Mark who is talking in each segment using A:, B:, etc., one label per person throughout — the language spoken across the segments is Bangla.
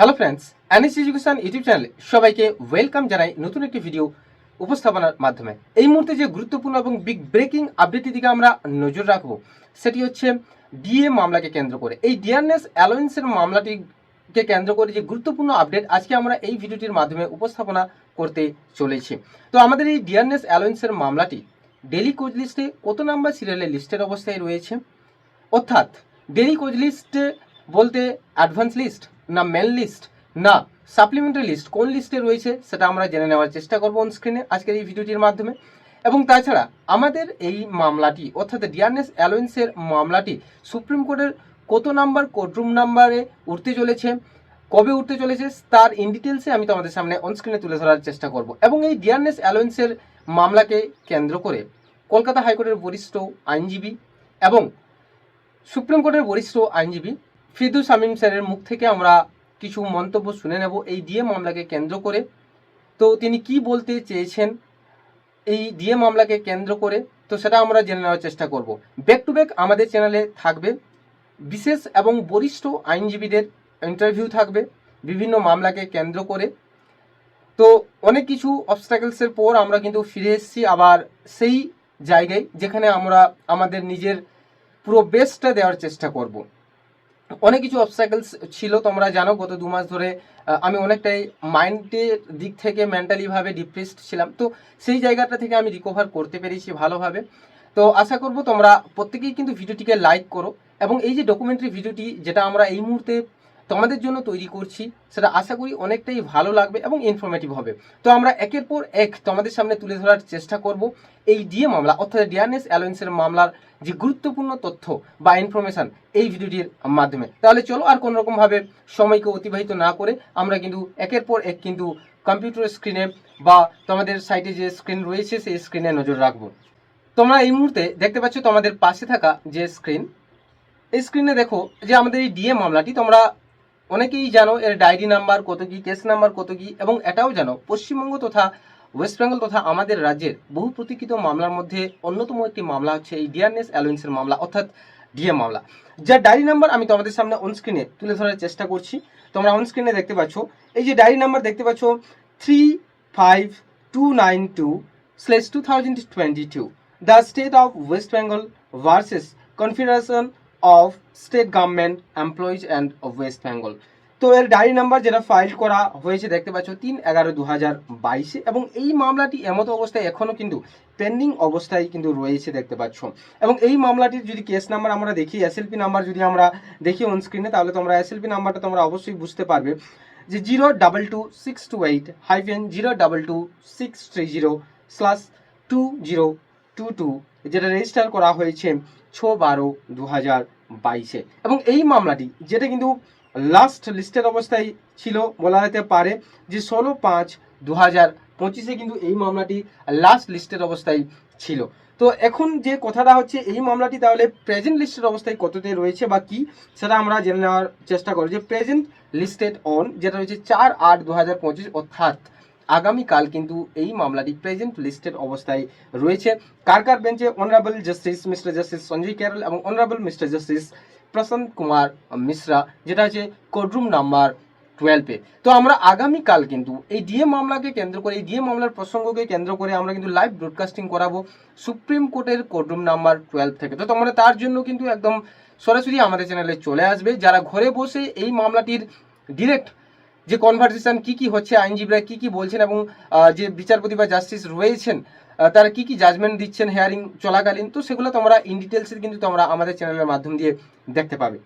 A: Hello friends Anis education YouTube চ্যানেলে সবাইকে ওয়েলকাম জানাই নতুন একটি ভিডিও উপস্থাপনার মাধ্যমে। এই মুহূর্তে যে গুরুত্বপূর্ণ এবং বিগ ব্রেকিং আপডেটের দিকে আমরা নজর রাখব, সেটি হচ্ছে ডিএ মামলাকে কেন্দ্র করে। এই ডিয়ারনেস অ্যালোয়েন্সের মামলাটিকে কেন্দ্র করে যে গুরুত্বপূর্ণ আপডেট আজকে আমরা এই ভিডিওটির মাধ্যমে উপস্থাপনা করতে চলেছি। তো আমাদের এই ডিয়ারনেস অ্যালোয়েন্সের মামলাটি ডেলি কোচ লিস্টে কত নাম্বার সিরিয়ালের লিস্টের অবস্থায় রয়েছে? অর্থাৎ ডেলি কোচ লিস্ট বলতে অ্যাডভান্স লিস্ট না মেন লিস্ট না সাপ্লিমেন্টারি লিস্ট কোন লিস্টে রয়েছে সেটা আমরা জেনে নেওয়ার চেষ্টা করব অন স্ক্রিনে আজকের এই ভিডিওটির মাধ্যমে। এবং তাছাড়া আমাদের এই মামলাটি, অর্থাৎ ডিয়ারনেস অ্যালোয়েন্সের মামলাটি, সুপ্রিম কোর্টের কত নাম্বার কোর্টরুম নাম্বারে উঠতে চলেছে, কবে উঠতে চলেছে, তার ইন ডিটেলসে আমি তোমাদের সামনে অন স্ক্রিনে তুলে ধরার চেষ্টা করব। এবং এই ডিয়ারনেস অ্যালোয়েন্সের মামলাকে কেন্দ্র করে কলকাতা হাইকোর্টের বরিষ্ঠ আইনজীবী এবং সুপ্রিম কোর্টের বরিষ্ঠ আইনজীবী ফিদু শামীম স্যারের মুখ থেকে আমরা কিছু মন্তব্য শুনে নেব, এই ডিএ মামলাকে কেন্দ্র করে। তো তিনি কি বলতে চেয়েছেন, এই ডিএ মামলাকে কেন্দ্র করে, তো সেটা আমরা জেনে নেওয়ার চেষ্টা করব। ব্যাক টু ব্যাক আমাদের চ্যানেলে থাকবে। বিশেষ এবং বরিষ্ঠ আইনজীবীদের ইন্টারভিউ থাকবে, বিভিন্ন মামলাকে কেন্দ্র করে। তো অনেক কিছু অবস্ট্রাগলসের পর আমরা কিন্তু ফিরে এসেছি আবার সেই জায়গায়, যেখানে আমরা আমাদের নিজের পুরো বেস্টটা দেওয়ার চেষ্টা করব। অনেক কিছু অবস্ট্যাকলস ছিল, তোমরা জানো, গত দু মাস ধরে আমি অনেকটাই মাইন্ডের দিক থেকে মেন্টালিভাবে ডিপ্রেসড ছিলাম। তো সেই জায়গাটা থেকে আমি রিকভার করতে পেরেছি ভালোভাবে। তো আশা করব তোমরা প্রত্যেকেই কিন্তু ভিডিওটিকে লাইক করো এবং এই যে ডকুমেন্টারি ভিডিওটি যেটা আমরা এই মুহূর্তে তোমাদের জন্য তৈরি করছি। সেটা আশা করি অনেকটাই ভালো লাগবে এবং ইনফরমেটিভ হবে। তো আমরা একের পর এক তোমাদের সামনে তুলে ধরার চেষ্টা করব। এই ডিএ মামলা, অর্থাৎ ডিয়ারনেস অ্যালোয়েন্সের মামলার যে গুরুত্বপূর্ণ তথ্য বা ইনফরমেশন এই ভিডিওটির মাধ্যমে। তাহলে চলো আর কোনো রকমভাবে সময়কে অতিবাহিত না করে আমরা কিন্তু একের পর এক কিন্তু কম্পিউটার স্ক্রিনে বা তোমাদের সাইটে যে স্ক্রিন রয়েছে, সেই স্ক্রিনে নজর রাখব। তোমরা এই মুহূর্তে দেখতে পাচ্ছ তোমাদের পাশে থাকা যে স্ক্রিন এই স্ক্রিনে দেখো যে আমাদের এই ডিএ মামলাটি তোমরা অনেকেই জানো এর ডায়েরি নাম্বার, কত কি কেস নাম্বার, কত কি, এবং এটাও জানো, পশ্চিমবঙ্গ তথা ওয়েস্ট বেঙ্গল তথা আমাদের রাজ্যের বহু প্রতীক্ষিত মামলার মধ্যে অন্যতম একটি মামলা হচ্ছে এই ডিয়ারনেস অ্যালোয়েন্সের মামলা, অর্থাৎ ডিএ মামলা। যার ডায়েরি নাম্বার আমি তোমাদের সামনে অনস্ক্রিনে তুলে ধরার চেষ্টা করছি। তোমরা অনস্ক্রিনে দেখতে পাচ্ছ, এই যে ডায়েরি নাম্বার দেখতে পাচ্ছ three five two nine two slash two thousand twenty two the state of West Bengal versus Confederation of State Government Employees and West Bengal তো এর ডায়েরি নাম্বার যেটা ফাইল করা হয়েছে, দেখতে পাচ্ছ, তিন এগারো দু হাজার বাইশে এবং এই মামলাটি এমত অবস্থায় এখনও কিন্তু পেন্ডিং অবস্থায় কিন্তু রয়েছে, দেখতে পাচ্ছ। এবং এই মামলাটির যদি কেস নাম্বার আমরা দেখি এসএলপি নাম্বার যদি আমরা দেখি অন স্ক্রিনে তাহলে তোমরা এসএলপি নাম্বারটা তোমরা অবশ্যই বুঝতে পারবে যে zero double two six two eight hyphen zero double two six three zero slash two zero two two যেটা রেজিস্টার করা হয়েছে ছ বারো দু হাজার বাইশে। এবং এই মামলাটি, যেটা কিন্তু লাস্ট লিস্টের অবস্থায় ছিল বলা যেতে পারে যে ষোলো পাঁচ দু হাজার পঁচিশে কিন্তু এই মামলাটি লাস্ট লিস্টের অবস্থায় ছিল। তো এখন যে কথাটা হচ্ছে, এই মামলাটি তাহলে প্রেজেন্ট লিস্টের অবস্থায় কততে রয়েছে বা কি, সেটা আমরা জেনে নেওয়ার চেষ্টা করব। যে প্রেজেন্ট লিস্টেড অন যেটা হচ্ছে চার আট দু পঁচিশ, অর্থাৎ আগামীকাল কিন্তু এই মামলাটি প্রেজেন্ট লিস্টেড অবস্থায় রয়েছে। কার কার বেঞ্চে honourable justice mister justice Sanjay Karol এবং honourable mister justice Prashant Kumar Mishra, যেটা হচ্ছে কোর্টরুম নাম্বার টুয়েলভে তো আমরা আগামীকাল কিন্তু এই ডিএ মামলাকে কেন্দ্র করে, এই ডিএ মামলার প্রসঙ্গকে কেন্দ্র করে আমরা কিন্তু লাইভ ব্রডকাস্টিং করাবো সুপ্রিম কোর্টের কোর্টরুম নাম্বার টুয়েলভ থেকে। তো তোমরা তার জন্য কিন্তু একদম সরাসরি আমাদের চ্যানেলে চলে আসবে। যারা ঘরে বসে এই মামলাটির ডিরেক্ট যে কনভারসেশন কি কি হচ্ছে আইনজীবীরা কি কি বলছেন এবং যে বিচারপতি বা জাস্টিস রয়েছেন তারা কি কি জাজমেন্ট দিচ্ছেন হেয়ারিং চলাকালীন, তো সেগুলো তোমরা ইন ডিটেলসে কিন্তু তোমরা আমাদের চ্যানেলের মাধ্যম দিয়ে দেখতে পাবে।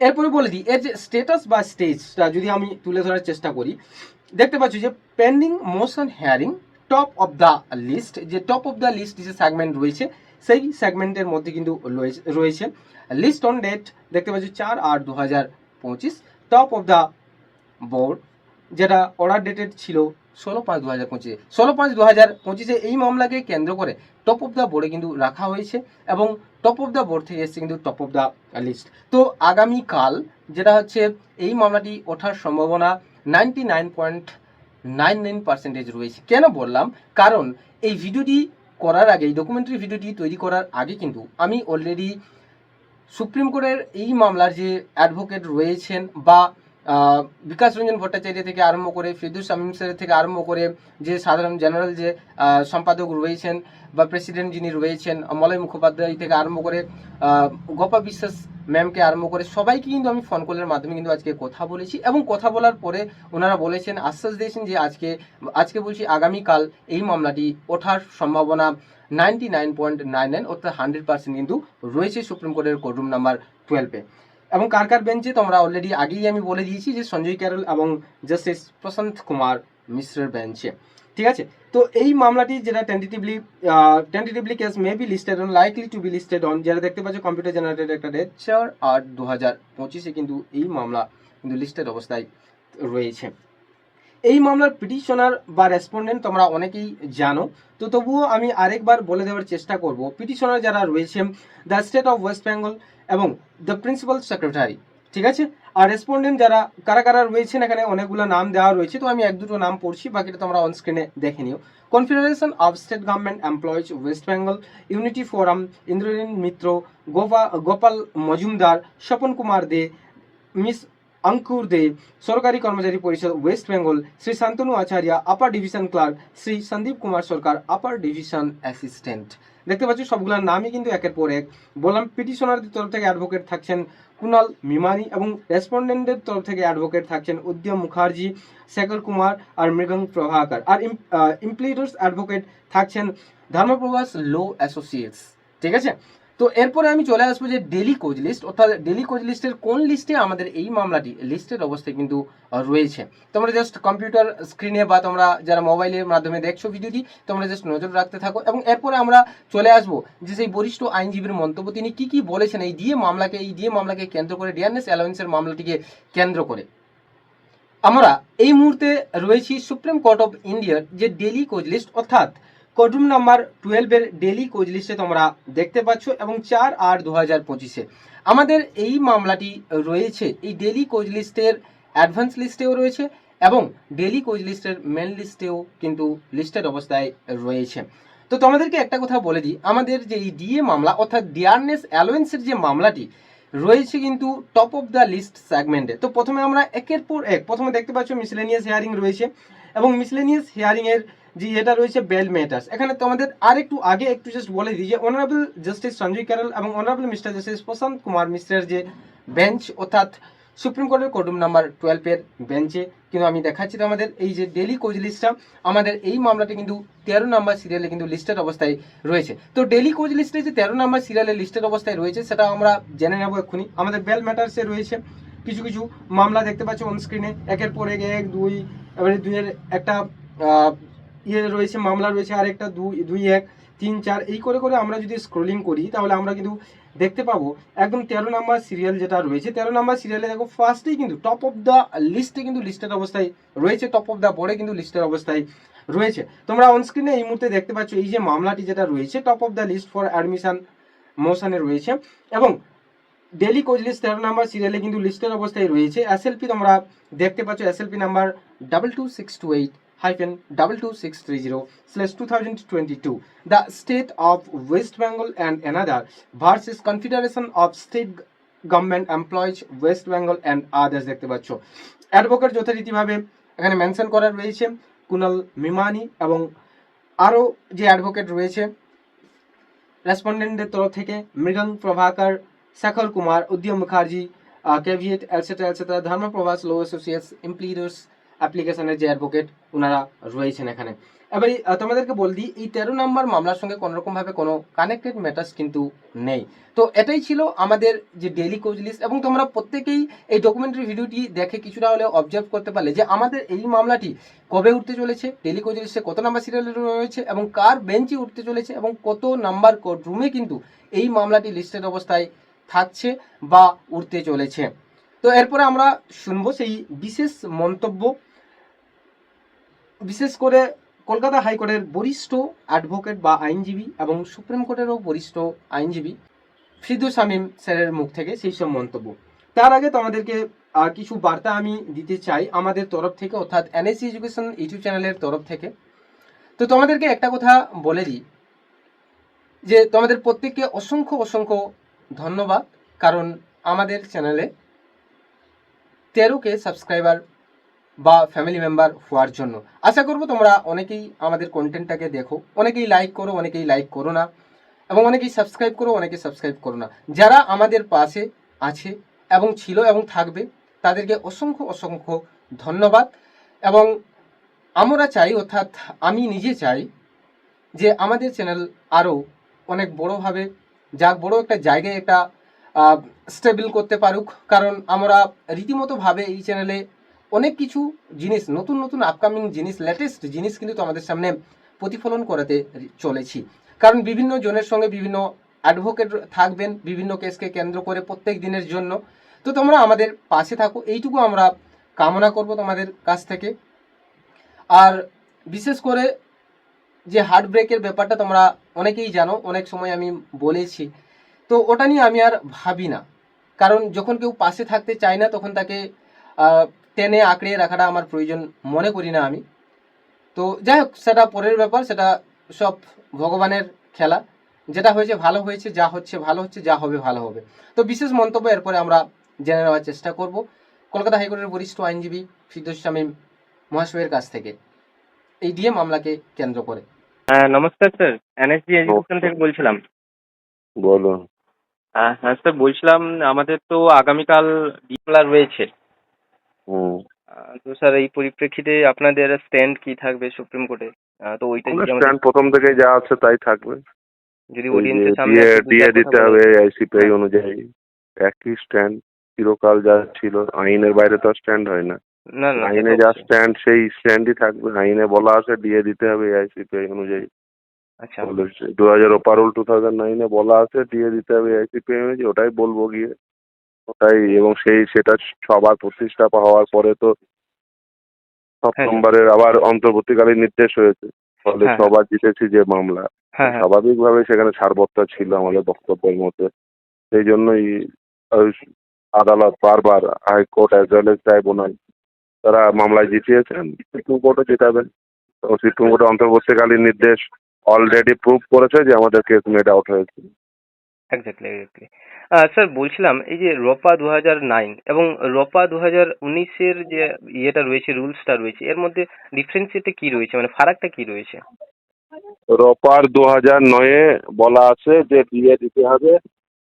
A: এরপরে বলে দিই, এর যে স্টেটাস বা স্টেজটা যদি আমি তুলে ধরার চেষ্টা করি, দেখতে পাচ্ছি যে pending motion hearing top of the list যে টপ অফ দ্য লিস্ট যে সেগমেন্ট রয়েছে, সেই সেগমেন্টের মধ্যে কিন্তু রয়েছে- লিস্ট অন ডেট দেখতে পাচ্ছি চার আট দু হাজার পঁচিশ টপ অফ দ্য বোর্ড, যেটা অর্ডার ডেটেড ছিল ষোলো পাঁচ দু হাজার পঁচিশে। ষোলো পাঁচ দু হাজার পঁচিশে এই মামলাকে কেন্দ্র করে টপ অফ দ্য বোর্ডে কিন্তু রাখা হয়েছে এবং টপ অফ দ্য বোর্ড থেকে এসছে কিন্তু টপ অফ দ্য লিস্ট তো আগামীকাল যেটা হচ্ছে, এই মামলাটি ওঠার সম্ভাবনা ninety nine point nine nine percentage রয়েছে। কেন বললাম? কারণ এই ভিডিওটি করার আগে, এই ডকুমেন্টারি ভিডিওটি তৈরি করার আগে কিন্তু আমি অলরেডি সুপ্রিম কোর্টের এই মামলার যে অ্যাডভোকেট রয়েছেন বা বিকাশ রঞ্জন ভট্টাচার্য থেকে আরম্ভ করে ফিরদুস শামীম স্যারের থেকে আরম্ভ করে যে সাধারণ জেনারেল যে সম্পাদক রয়েছেন বা প্রেসিডেন্ট যিনি রয়েছেন মলয় মুখোপাধ্যায় থেকে আরম্ভ করে গোপা বিশ্বাস ম্যামকে আরম্ভ করে সবাইকে কিন্তু আমি ফোন কলের মাধ্যমে কিন্তু আজকে কথা বলেছি এবং কথা বলার পরে ওনারা বলেছেন, আশ্বাস দিয়েছেন যে আজকে আজকে বলছি আগামীকাল এই মামলাটি ওঠার সম্ভাবনা ninety nine point nine nine অর্থাৎ হান্ড্রেড পার্সেন্ট কিন্তু রয়েছে সুপ্রিম কোর্টের কোর্টরুম নাম্বার টুয়েলভে এবং কার কার বেঞ্চে তোমরা অলরেডি আগেই আমি বলে দিয়েছি যে সঞ্জয় ক্যারল এবং জাস্টিস প্রশান্ত কুমার মিশ্রের বেঞ্চে। ঠিক আছে? তো এই মামলাটি যেটা tentatively tentatively case may be listed on likely to be listed on যেটা দেখতে পাচ্ছ কম্পিউটার জেনারেটেড একটা ডেট চার আট দু হাজার পঁচিশে কিন্তু এই মামলা কিন্তু লিস্টেড অবস্থায় রয়েছে। এই মামলার পিটিশনার বা রেসপন্ডেন্ট তোমরা অনেকেই জানো। তো তবুও আমি আরেকবার বলে দেওয়ার চেষ্টা করব। পিটিশনার যারা রয়েছে the state of West Bengal এবং দ্য প্রিন্সিপাল সেক্রেটারি ঠিক আছে আর রেসপন্ডেন্ট যারা কারা কারা রয়েছেন এখানে অনেকগুলো নাম দেওয়া রয়েছে তো আমি এক দুটো নাম পড়ছি বাকিটা তোমরা অন স্ক্রিনে দেখে নিও confederation of state government employees West Bengal unity forum Indranil Mitra Gopa Gopal Majumdar Swapan Kumar De miss Ankur De সরকারি কর্মচারী পরিষদ West Bengal Shri Santanu Acharya upper division clerk Shri Sandip Kumar Sarkar upper division assistant দেখতে পাচ্ছি সবগুলোর নামই কিন্তু একের পর এক। বললাম, পিটিশনারদের তরফ থেকে অ্যাডভোকেট থাকছেন কুনাল মিমানি এবং রেসপন্ডেন্টের তরফ থেকে অ্যাডভোকেট থাকছেন উদ্যম মুখার্জি, শেখর কুমার আর মৃগং প্রভাকর। আর ইমপ্লিডার্স অ্যাডভোকেট থাকছেন ধর্মপ্রভাস লো অ্যাসোসিয়েটস ঠিক আছে? তো এরপরে আমি চলে আসব যে ডেলি কোচ লিস্ট অর্থাৎ ডেলি কোচ লিস্টের কোন লিস্টে আমাদের এই মামলাটি লিস্টের অবস্থায় কিন্তু রয়েছে। তোমরা জাস্ট কম্পিউটার স্ক্রিনে বা তোমরা যারা মোবাইলের মাধ্যমে দেখছ ভিডিওটি, তোমরা জাস্ট নজর রাখতে থাকো এবং এরপরে আমরা চলে আসব যে সেই বরিষ্ঠ আইনজীবীর মন্তব্য, তিনি কি কি বলেছেন, এই ডিএ মামলাকে, এই ডিএ মামলাকে কেন্দ্র করে ডিয়ারনেস অ্যালাউন্সের মামলাটিকে কেন্দ্র করে। আমরা এই মুহূর্তে রয়েছি সুপ্রিম কোর্ট অফ ইন্ডিয়ার যে ডেলি কোচ লিস্ট অর্থাৎ কোর্টরুম নাম্বার টুয়েলভের ডেলি কোচ লিস্টে তোমরা দেখতে পাচ্ছ এবং চার আট দু হাজার পঁচিশে। আমাদের এই মামলাটি রয়েছে, এই ডেলি কোচ লিস্টের অ্যাডভান্স লিস্টেও রয়েছে এবং ডেলি কোচ লিস্টের মেন লিস্টেও কিন্তু লিস্টেড অবস্থায় রয়েছে। তো তোমাদেরকে একটা কথা বলে দিই, আমাদের যে এই ডিএ মামলা অর্থাৎ ডিয়ারনেস অ্যালোয়েন্সের যে মামলাটি রয়েছে কিন্তু টপ অফ দ্য লিস্ট সেগমেন্টে তো প্রথমে আমরা একের পর এক, প্রথমে দেখতে পাচ্ছ মিসলেনিয়াস হেয়ারিং রয়েছে এবং মিসলেনিয়াস হিয়ারিং এর যে এটা রয়েছে বেল ম্যাটার্স এখানে তোমাদের আর একটু আগে একটু জাস্ট বলে দিই যে অনারেবল জাস্টিস সঞ্জয় ক্যারল এবং honourable mister justice Prashant Kumar মিশ্রের যে বেঞ্চ অর্থাৎ সুপ্রিম কোর্টের কোর্টরুম নাম্বার টুয়েলভের বেঞ্চে কিন্তু আমি দেখাচ্ছি তোমাদের এই যে ডেলি কোচ লিস্টটা আমাদের এই মামলাটি কিন্তু তেরো নাম্বার সিরিয়ালে কিন্তু লিস্টেড অবস্থায় রয়েছে। তো ডেলি কোচ লিস্টে যে তেরো নাম্বার সিরিয়ালে লিস্টেড অবস্থায় রয়েছে, সেটা আমরা জেনে নেব এক্ষুনি। আমাদের বেল ম্যাটার্সে রয়েছে কিছু কিছু মামলা দেখতে পাচ্ছি অনস্ক্রিনে একের পর এক এক, দুই, এবারে দুইয়ের একটা ইয়ে রয়েছে, মামলা রয়েছে আর একটা দুই দুই এক, তিন চার, এই করে করে আমরা যদি স্ক্রোলিং করি, তাহলে আমরা কিন্তু দেখতে পাবো, একদম তেরো নাম্বার সিরিয়াল যেটা রয়েছে, তেরো নাম্বার সিরিয়ালে দেখো ফার্স্টেই কিন্তু টপ অফ দ্য লিস্টে কিন্তু লিস্টের অবস্থায় রয়েছে টপ অফ দ্য বোর্ডে কিন্তু লিস্টের অবস্থায় রয়েছে। তোমরা অনস্ক্রিনে এই মুহূর্তে দেখতে পাচ্ছ, এই যে মামলাটি যেটা রয়েছে top of the list for admission মোশানে রয়েছে, এবং ডেলি কোচ লিস্ট তেরো নাম্বার সিরিয়ালে কিন্তু লিস্টের অবস্থায় রয়েছে এসএলপি তোমরা দেখতে পাচ্ছ SLP number double two six two eight hyphen double two six three zero slash two thousand twenty two the state of West Bengal and another versus Confederation of State Government Employees West Bengal and others দেখতে পাচ্ছ অ্যাডভোকেট যথারীতিভাবে এখানে মেনশন করা রয়েছে কুনাল মিমানি এবং আরও যে অ্যাডভোকেট রয়েছে রেসপন্ডেন্টদের তরফ থেকে Mrigang Prabhakar Shekhar Kumar Udyam Mukherjee caveat etcetera etcetera ধর্মপ্রভাস law associates impleaders অ্যাপ্লিকেশনের যে অ্যাডভোকেট ওনারা রয়েছেন এখানে। এবার তোমাদেরকে বল দিই, এই তেরো নম্বর মামলার সঙ্গে কোনোরকমভাবে কোনো কানেক্টেড ম্যাটার্স কিন্তু নেই। তো এটাই ছিল আমাদের যে ডেলি কোচ লিস্ট এবং তোমরা প্রত্যেকেই এই ডকুমেন্টারি ভিডিওটি দেখে কিছুটা হলে অবজার্ভ করতে পারলে যে আমাদের এই মামলাটি কবে উঠতে চলেছে ডেলি কোচ লিস্টে কত নাম্বার সিরিয়ালে রয়েছে এবং কার বেঞ্চে উঠতে চলেছে এবং কত নাম্বার কোর্ট রুমে কিন্তু এই মামলাটি লিস্টেড অবস্থায় থাকছে বা উঠতে চলেছে। তো এরপরে আমরা শুনব সেই বিশেষ মন্তব্য, বিশেষ করে কলকাতা হাইকোর্টের বরিষ্ঠ অ্যাডভোকেট বা আইনজীবী এবং সুপ্রিম কোর্টেরও বরিষ্ঠ আইনজীবী ফিদু শামীম স্যারের মুখ থেকে সেই সব মন্তব্য। তার আগে তোমাদেরকে কিছু বার্তা আমি দিতে চাই আমাদের তরফ থেকে, অর্থাৎ এনএসসি এডুকেশন ইউটিউব চ্যানেলের তরফ থেকে। তো তোমাদেরকে একটা কথা বলে দিই, যে তোমাদের প্রত্যেককে অসংখ্য অসংখ্য ধন্যবাদ, কারণ আমাদের চ্যানেলে তেরো কে সাবস্ক্রাইবার বা ফ্যামিলি মেম্বার হওয়ার জন্য। আশা করব তোমরা অনেকেই আমাদের কন্টেন্টটাকে দেখো। অনেকেই লাইক করো, অনেকেই লাইক করো না। এবং অনেকেই সাবস্ক্রাইব করো, অনেকেই সাবস্ক্রাইব করো না। যারা আমাদের পাশে আছে এবং ছিল এবং থাকবে, তাদেরকে অসংখ্য অসংখ্য ধন্যবাদ। এবং আমরা চাই, অর্থাৎ আমি নিজে চাই যে আমাদের চ্যানেল আরও অনেক বড়োভাবে যাক, বড় একটা জায়গায় একটা স্টেবল করতে পারুক। কারণ আমরা রীতিমতোভাবে এই চ্যানেলে অনেক কিছু জিনিস, নতুন নতুন আপকামিং জিনিস লেটেস্ট জিনিস কিন্তু তোমাদের সামনে প্রতিফলন করাতে চলেছি। কারণ বিভিন্ন জনের সঙ্গে বিভিন্ন অ্যাডভোকেট থাকবেন, বিভিন্ন কেসকে কেন্দ্র করে প্রত্যেক দিনের জন্য। তো তোমরা আমাদের পাশে থাকো, এইটুকু আমরা কামনা করব তোমাদের কাছ থেকে। আর বিশেষ করে যে হার্ট ব্রেকের ব্যাপারটা তোমরা অনেকেই জানো, অনেক সময় আমি বলেছি। তো ওটা নিয়ে আমি আর ভাবি না। কারণ যখন কেউ পাশে থাকতে চায় না তখন তাকে আহ, টেনে আঁকড়ে রাখাটা আমার প্রয়োজন মনে করি না আমি। তো যাই হোক সেটা পরের ব্যাপার সেটা সব ভগবানের খেলা। যেটা হয়েছে ভালো হয়েছে যা হচ্ছে ভালো হচ্ছে যা হবে ভালো হবে। তো বিশেষ মন্তব্য এরপরে আমরা জেনে নেওয়ার চেষ্টা করব। কলকাতা হাইকোর্টের বরিষ্ঠ আইনজীবী ফিরদৌস শামীম মহাশয়ের কাছ থেকে এই ডিএ মামলাকে কেন্দ্র করে।
B: হ্যাঁ নমস্কার স্যার। এনএসডি এডুকেশন থেকে বলছিলাম।
C: বলো
B: আহ, হ্যাঁ স্যার বলছিলাম আমাদের তো আগামীকাল ডিপ্লা রয়েছে।
C: হুম।
B: তো স্যার এই পরিপ্রেক্ষিতে আপনাদের স্ট্যান্ড কি থাকবে সুপ্রিম কোর্টে? তো ওইটা আমাদের-
C: স্ট্যান্ড প্রথম থেকে যা আছে তাই থাকবে।
B: যদি অডিয়েন্সের সামনে
C: দিয়ে দিতে। হবে আইসিপিআই অনুযায়ী। একই স্ট্যান্ড চিরকাল যা ছিল আইনের বাইরে তো স্ট্যান্ড হয় না।
B: না না
C: আইনে যা। স্ট্যান্ড সেই স্ট্যান্ডই থাকবে। আইনে বলা আছে দিয়ে দিতে হবে আইসিপিআই অনুযায়ী।
B: আচ্ছা।
C: দু হাজার ওপারুল টু থাউজেন্ড নাইনে বলা আছে দিয়ে দিতে হবে আইসিপিআই অনুযায়ী ওটাই বলব গিয়ে। ওটাই এবং সেই সেটা সবার প্রতিষ্ঠা হওয়ার পরে তো সপ্তমবারের আবার অন্তর্বর্তীকালীন নির্দেশ হয়েছে। ফলে
B: হ্যাঁ।
C: সবার জিতেছি যে মামলা।
B: হ্যাঁ হ্যাঁ।
C: স্বাভাবিকভাবে সেখানে ছাড়পত্র ছিল আমাদের বক্তব্যের মধ্যে। সেই জন্যই আদালত বারবার high court as well as tribunal তারা মামলায় জিতিয়েছেন সুপ্রিম কোর্টও জিতাবেন। সুপ্রিম কোর্টের অন্তর্বর্তীকালীন নির্দেশ অলরেডি প্রুভ করেছে যে আমাদের কেস মেড আউট হয়েছে।
B: এক্স্যাক্টলি এক্স্যাক্টলি স্যার বলছিলাম এই যে রপা দু হাজার নাইন এবং রপা দু হাজার উনিশের যে ইয়েটা রয়েছে রুলসটা রয়েছে এর মধ্যে ডিফারেন্সিয়েটটা কি রয়েছে? মানে ফারাকটা কি রয়েছে?
C: রপার দু হাজার নয়ে বলা আছে যে দিয়ে দিতে হবে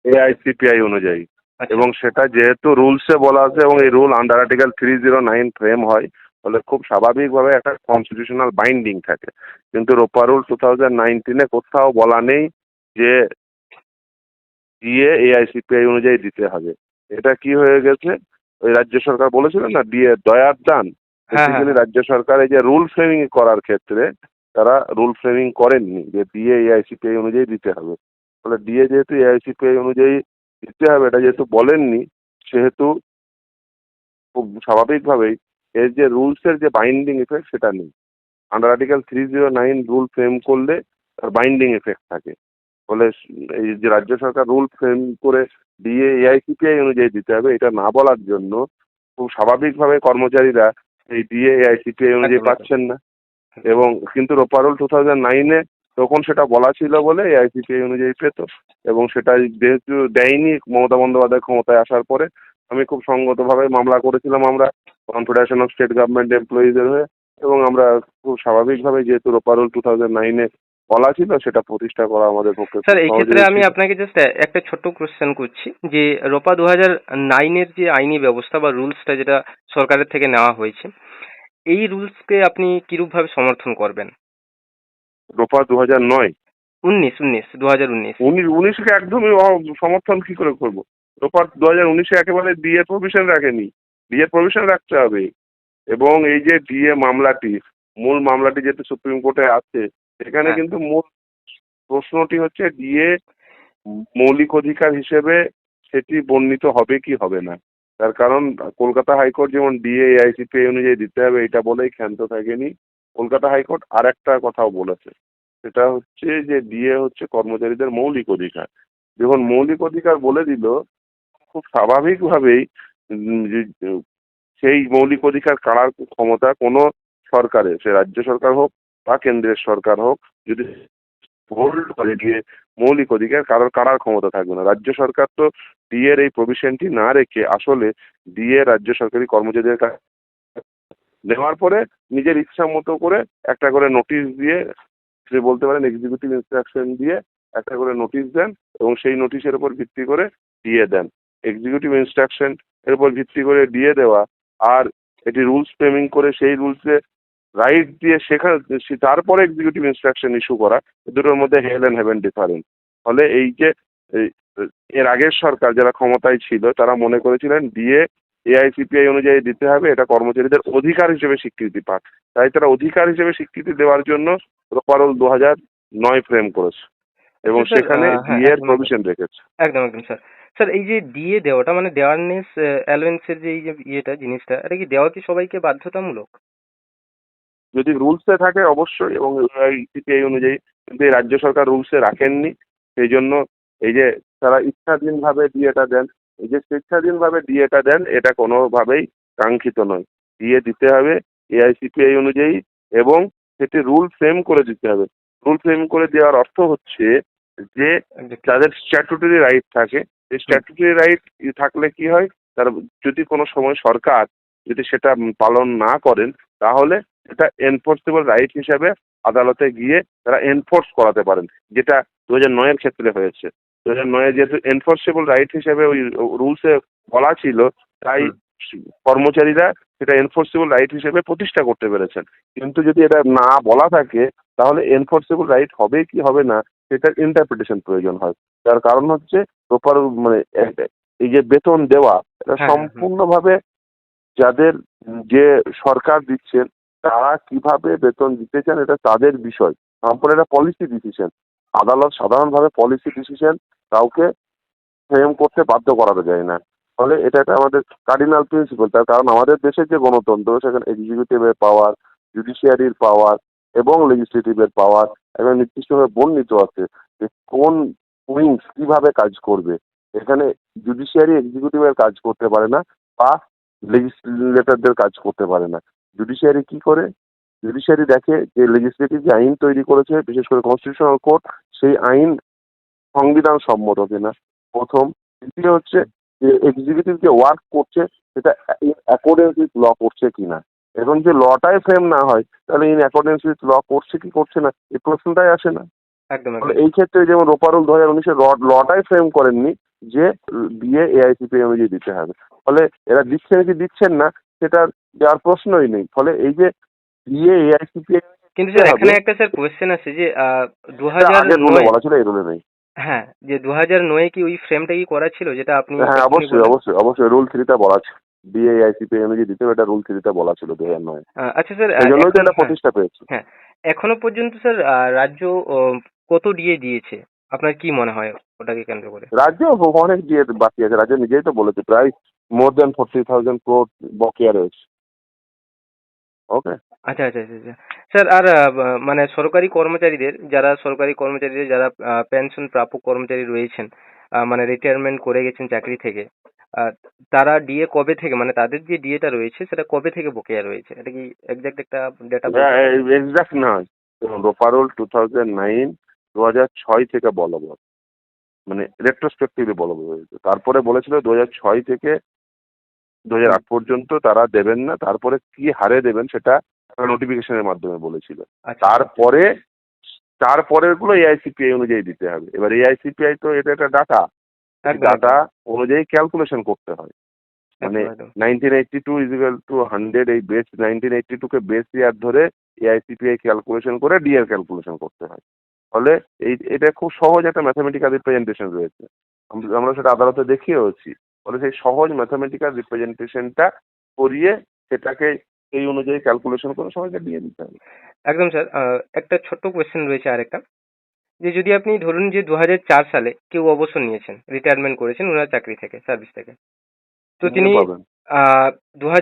C: এআইসিপিআই অনুযায়ী।
B: আচ্ছা।
C: এবং সেটা যেহেতু রুলসে বলা আছে এবং এই rule under article three zero nine frame হয় ফলে খুব স্বাভাবিকভাবে একটা কনস্টিটিউশনাল বাইন্ডিং থাকে। কিন্তু রোপা রুল টু থাউজেন্ড নাইনটিনে কোথাও বলা নেই যে ডিএ এআইসিপিআই অনুযায়ী দিতে হবে। এটা কি হয়ে গেছে? ওই রাজ্য সরকার বলেছিল না ডিএ দয়ার দান।
B: হ্যাঁ, হ্যাঁ।
C: বেসিক্যালি রাজ্য সরকার এই যে রুল ফ্রেমিং করার ক্ষেত্রে তারা রুল ফ্রেমিং করেননি যে ডিএ এআইসিপিআই অনুযায়ী দিতে হবে। ফলে ডিএ যেহেতু এআইসিপিআই অনুযায়ী দিতে হবে এটা যেহেতু বলেননি সেহেতু খুব স্বাভাবিকভাবেই এর যে রুলসের যে বাইন্ডিং ইফেক্ট সেটা নেই। Under article three zero nine rule frame করলে তার বাইন্ডিং এফেক্ট থাকে। ফলে এই যে রাজ্য সরকার রুল ফ্রেম করে দিয়ে এআইসিপিআই অনুযায়ী দিতে হবে এটা না বলার জন্য খুব স্বাভাবিকভাবে কর্মচারীরা এই ডিএ এআইসিপিআই অনুযায়ী। পাচ্ছেন না। এবং কিন্তু রোপারোল টু থাউজেন্ড নাইনে তখন সেটা বলা ছিল বলে এআইসিপিআই অনুযায়ী পেত এবং সেটা যেহেতু দেয়নি মমতা বন্দ্যোপাধ্যায় ক্ষমতায় আসার পরে আমি খুব সঙ্গতভাবে মামলা করেছিলাম আমরা। কনফেডারেশন অফ স্টেট গভর্নমেন্ট এমপ্লয়িজের হয়ে এবং আমরা খুব স্বাভাবিকভাবে যেহেতু রোপারোল টু থাউজেন্ড নাইনে বলা ছিল সেটা প্রতিষ্ঠা করা আমাদের পক্ষে
B: স্যার এই ক্ষেত্রে আমি আপনাকে জাস্ট একটা ছোট্ট কোশ্চেন করছি যে রপা দু হাজার নাইনের যে আইনি ব্যবস্থা বা রুলসটা যেটা সরকারের থেকে নেওয়া হয়েছে এই রুলসকে আপনি কিরূপভাবে সমর্থন করবেন?
C: রোপা দু হাজার নয়
B: উনিশ উনিশ দু হাজার উনিশ।
C: উনিশ উনিশকে একদমই সমর্থন কি করে করব? রোপার দু হাজার উনিশে একেবারে ডিএ প্রভিশন রাখেনি। ডিএ প্রভিশন রাখতে হবে। এবং এই যে ডিএ মামলাটি মূল মামলাটি যেহেতু সুপ্রিম কোর্টে আছে এখানে
B: হ্যাঁ।
C: কিন্তু মূল প্রশ্নটি হচ্ছে ডিএ মৌলিক অধিকার হিসেবে সেটি বর্ণিত হবে কি হবে না? তার কারণ কলকাতা হাইকোর্ট যেমন ডিএ আইসিপি অনুযায়ী দিতে হবে এটা বলেই ক্ষান্ত থাকেনি। কলকাতা হাইকোর্ট আর একটা কথাও বলেছে। সেটা হচ্ছে যে ডিএ হচ্ছে কর্মচারীদের মৌলিক অধিকার। যখন মৌলিক অধিকার বলে দিল খুব স্বাভাবিকভাবেই সেই মৌলিক অধিকার কাড়ার ক্ষমতা কোনো সরকারের, সে রাজ্য সরকার হোক বা কেন্দ্রের সরকার হোক, যদি হোল্ড করে মৌলিক অধিকার কারোর কারার ক্ষমতা থাকবে না। রাজ্য সরকার তো ডিএর এই প্রভিশনটি না রেখে আসলে ডিএ রাজ্য সরকারি কর্মচারীদের নেওয়ার পরে নিজের ইচ্ছা মতো করে একটা করে নোটিশ দিয়ে, সে বলতে পারেন এক্সিকিউটিভ ইনস্ট্রাকশন দিয়ে একটা করে নোটিশ দেন এবং সেই নোটিশের উপর ভিত্তি করে দিয়ে দেন। এক্সিকিউটিভ ইনস্ট্রাকশন এর উপর ভিত্তি করে দিয়ে দেওয়া। আর এটি রুলস ফ্রেমিং করে সেই রুলসে রাইট দিয়ে সেখানে তারপরে এক্সিকিউটিভ ইনস্ট্রাকশন ইস্যু করা। দুটোর মধ্যে হেল অ্যান্ড হেভেন ডিফারেন্ট ফলে এই যে এর আগের সরকার যারা ক্ষমতায় ছিল তারা মনে করেছিলেন দিয়ে এআইসিপিআই অনুযায়ী দিতে হবে এটা কর্মচারীদের অধিকার হিসেবে স্বীকৃতি পাক। তাই তারা অধিকার হিসেবে স্বীকৃতি দেওয়ার জন্য রোপারোল দু হাজার নয় ফ্রেম করেছে। এবং সেখানে
B: আহ, হ্যাঁ,
C: ডিএর প্রভিশন রেখেছে।
B: একদম একদম স্যার স্যার এই যে দিয়ে দেওয়াটা মানে দেওয়ারনেস অ্যালোয়েন্সের যে এই যে ইয়েটা জিনিসটা এটা কি দেওয়া কি সবাইকে বাধ্যতামূলক?
C: যদি রুলসে থাকে অবশ্যই এবং সিপিআই অনুযায়ী কিন্তু এই রাজ্য সরকার রুলসে রাখেননি সেই জন্য এই যে তারা ইচ্ছাধীনভাবে ডিএটা দেন এই যে স্বেচ্ছাধীনভাবে ডিএটা দেন এটা কোনোভাবেই কাঙ্ক্ষিত নয়। ডিএ দিতে হবে এআইসিপিআই অনুযায়ী এবং সেটি রুল ফ্রেম করে দিতে হবে। রুল ফ্রেম করে দেওয়ার অর্থ হচ্ছে যে. যাদের স্ট্যাটুটরি রাইট থাকে এই স্ট্যাটুটরি রাইট থাকলে কি হয়? তার যদি কোনো সময় সরকার যদি সেটা পালন না করেন তাহলে এটা এনফোর্সেবল রাইট হিসাবে আদালতে গিয়ে তারা এনফোর্স করাতে পারেন যেটা দু হাজার নয়ের ক্ষেত্রে হয়েছে। দু হাজার নয়ে যেহেতু এনফোর্সেবল রাইট হিসাবে ওই রুলসে বলা ছিল তাই কর্মচারীরা সেটা এনফোর্সেবল রাইট হিসেবে প্রতিষ্ঠা করতে পেরেছেন। কিন্তু যদি এটা না বলা থাকে তাহলে এনফোর্সেবল রাইট হবে কি হবে না সেটার ইন্টারপ্রিটেশন প্রয়োজন হয়। তার কারণ হচ্ছে প্রপার মানে এই যে বেতন দেওয়া এটা
B: হ্যাঁ,
C: সম্পূর্ণভাবে যাদের যে সরকার দিচ্ছেন তারা কীভাবে বেতন দিতে চান এটা তাদের বিষয়। সম্পূর্ণ এটা পলিসি ডিসিশন আদালত সাধারণভাবে পলিসি ডিসিশন কাউকে ফ্রেম করতে বাধ্য করানো যায় না। ফলে এটা একটা আমাদের কার্ডিনাল প্রিন্সিপাল তার কারণ আমাদের দেশের যে গণতন্ত্র সেখানে এক্সিকিউটিভের পাওয়ার জুডিশিয়ারির পাওয়ার এবং লেজিসলেটিভের পাওয়ার এবং নির্দিষ্টভাবে বর্ণিত আছে যে কোন উইংস কীভাবে কাজ করবে। এখানে জুডিশিয়ারি এক্সিকিউটিভের কাজ করতে পারে না বা লেজিসলেটরদের কাজ করতে পারে না। জুডিশিয়ারি কি করে? জুডিশিয়ারি দেখে যে লেজিসলেটিভ যে আইন তৈরি করেছে, বিশেষ করে কনস্টিটিউশনাল কোর্ট সেই আইন সংবিধান সম্মত কিনা। প্রথম। দ্বিতীয় হচ্ছে যে এক্সিকিউটিভ যে ওয়ার্ক করছে, সেটা অ্যাকর্ডেন্স উইথ ল করছে কিনা। এখন যে লটাই ফ্রেম না হয় তাহলে ইন অ্যাকর্ডেন্স উইথ ল করছে কি করছে না এই প্রশ্নটাই আসে না।
B: একদম
C: এই ক্ষেত্রে যেমন রোপারুল দু হাজার উনিশের লটাই ফ্রেম করেননি যে বিয়ে এআইসিপি অনুযায়ী দিতে হবে। ফলে এরা দিচ্ছেন কি দিচ্ছেন না সেটা দেওয়ার প্রশ্নই নেই। ফলে এই যে বিয়ে এআইসিপি
B: কিন্তু স্যার এখানে একটা স্যার কোয়েশ্চেন আছে যে দু হাজার
C: বলা ছিল এই রুলে নেই।
B: হ্যাঁ যে দু হাজার নয়ে কি ওই ফ্রেমটা কি করা ছিল যেটা আপনি
C: হ্যাঁ অবশ্যই অবশ্যই অবশ্যই রুল থ্রিতে বলা ছিল। বিএ আইসিপি অনুযায়ী দিতে এটা রুল থ্রিতে বলা ছিল দু হাজার নয়।
B: আচ্ছা স্যার
C: তো এটা
B: হ্যাঁ,
C: প্রতিষ্ঠা পেয়েছে।
B: হ্যাঁ এখনও পর্যন্ত স্যার রাজ্য কত দিয়ে দিয়েছে? আপনার কি মনে হয় ওটাকে কেন্দ্র করে?
C: রাজ্য অনেক দিয়ে বাকি আছে রাজ্য নিজেই তো বলেছে প্রায় মোর দেন ফোর্টি থাউজেন্ড ক্রোড বকেয়া রয়েছে। ওকে
B: আচ্ছা আচ্ছা আচ্ছা আচ্ছা। স্যার আর মানে সরকারি কর্মচারীদের যারা সরকারি কর্মচারীদের যারা পেনশন প্রাপক কর্মচারী রয়েছেন মানে রিটায়ারমেন্ট করে গেছেন চাকরি থেকে তারা ডিএ কবে থেকে মানে তাদের যে ডিএটা রয়েছে সেটা কবে থেকে বকেয়া রয়েছে? এটা কি এক্সাক্ট একটা ডেটা
C: এক্সাক্ট নয় রোপারোল টু থাউজেন্ড নাইন দু হাজার ছয় থেকে বলবৎ মানে রেট্রোস্পেক্টিভলি বলবৎ হয়েছে তারপরে বলেছিল দু হাজার ছয় থেকে দু হাজার আট পর্যন্ত তারা দেবেন না। তারপরে কি হারে দেবেন সেটা নোটিফিকেশনের মাধ্যমে বলেছিল।
B: আচ্ছা।
C: তারপরে তারপরেরগুলো এআইসিপিআই অনুযায়ী দিতে হবে। এবার এআইসিপিআই তো এটা একটা ডাটা ডাটা অনুযায়ী ক্যালকুলেশন করতে হয়। মানে।
B: Nineteen
C: eighty two is equal to hundred এই বেস নাইনটিন এইটটি টুকে বেস ইয়ার ধরে এআইসিপিআই ক্যালকুলেশন করে ডিএর ক্যালকুলেশন করতে হয়। ফলে এই এটা খুব সহজ একটা ম্যাথামেটিক্যাল রিপ্রেজেন্টেশন রয়েছে। আম- আমরা সেটা আদালতে দেখিয়েওছি। ফলে সেই সহজ ম্যাথামেটিক্যাল রিপ্রেজেন্টেশনটা করিয়ে সেটাকে এই অনুযায়ী ক্যালকুলেশন করে সবাইকে দিয়ে দিতে হবে।
B: একদম স্যার একটা ছোট্ট কোয়েশ্চেন রয়েছে আরেকটা। যে যদি আপনি ধরুন যে দু হাজার চার সালে কেউ অবসর নিয়েছেন রিটায়ারমেন্ট করেছেন ওনার চাকরি থেকে সার্ভিস থেকে। তো তিনি দু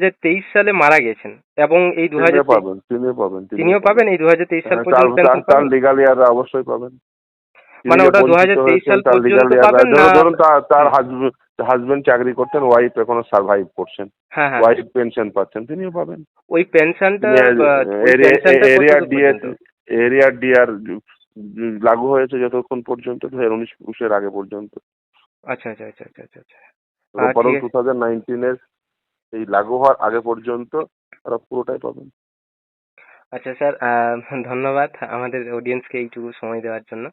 B: সালে মারা গেছেন এবং এই দু
C: পাবেন তিনিও পাবেন
B: তিনিও পাবেন। এই দু সাল
C: হ্যাঁ,
B: পর্যন্ত
C: তার- লিগাল অবশ্যই পাবেন।
B: মানে ওটা 2023 সাল পর্যন্ত পাবেন না-
C: ধরুন তার হাজবেন্ড চাকরি করতেন ওয়াইফ এখনও সার্ভাইভ করছেন।
B: হ্যাঁ হ্যাঁ।
C: ওয়াইফ পেনশন পাচ্ছেন তিনিও পাবেন।
B: ওই পেনশনটা
C: এরিয়া ডিএর এরিয়া ডিআর লাগু হয়েছে যতক্ষণ পর্যন্ত দু হাজার উনিশ একুশের আগে পর্যন্ত।
B: আচ্ছা আচ্ছা আচ্ছা আচ্ছা আচ্ছা আচ্ছা।
C: বরং টু। থাউজেন্ড নাইনটিনের এই লাগু হওয়ার আগে পর্যন্ত তারা পুরোটাই পাবেন।
B: আচ্ছা স্যার আহ, ধন্যবাদ আমাদের অডিয়েন্সকে এইটুকু সময় দেওয়ার জন্য।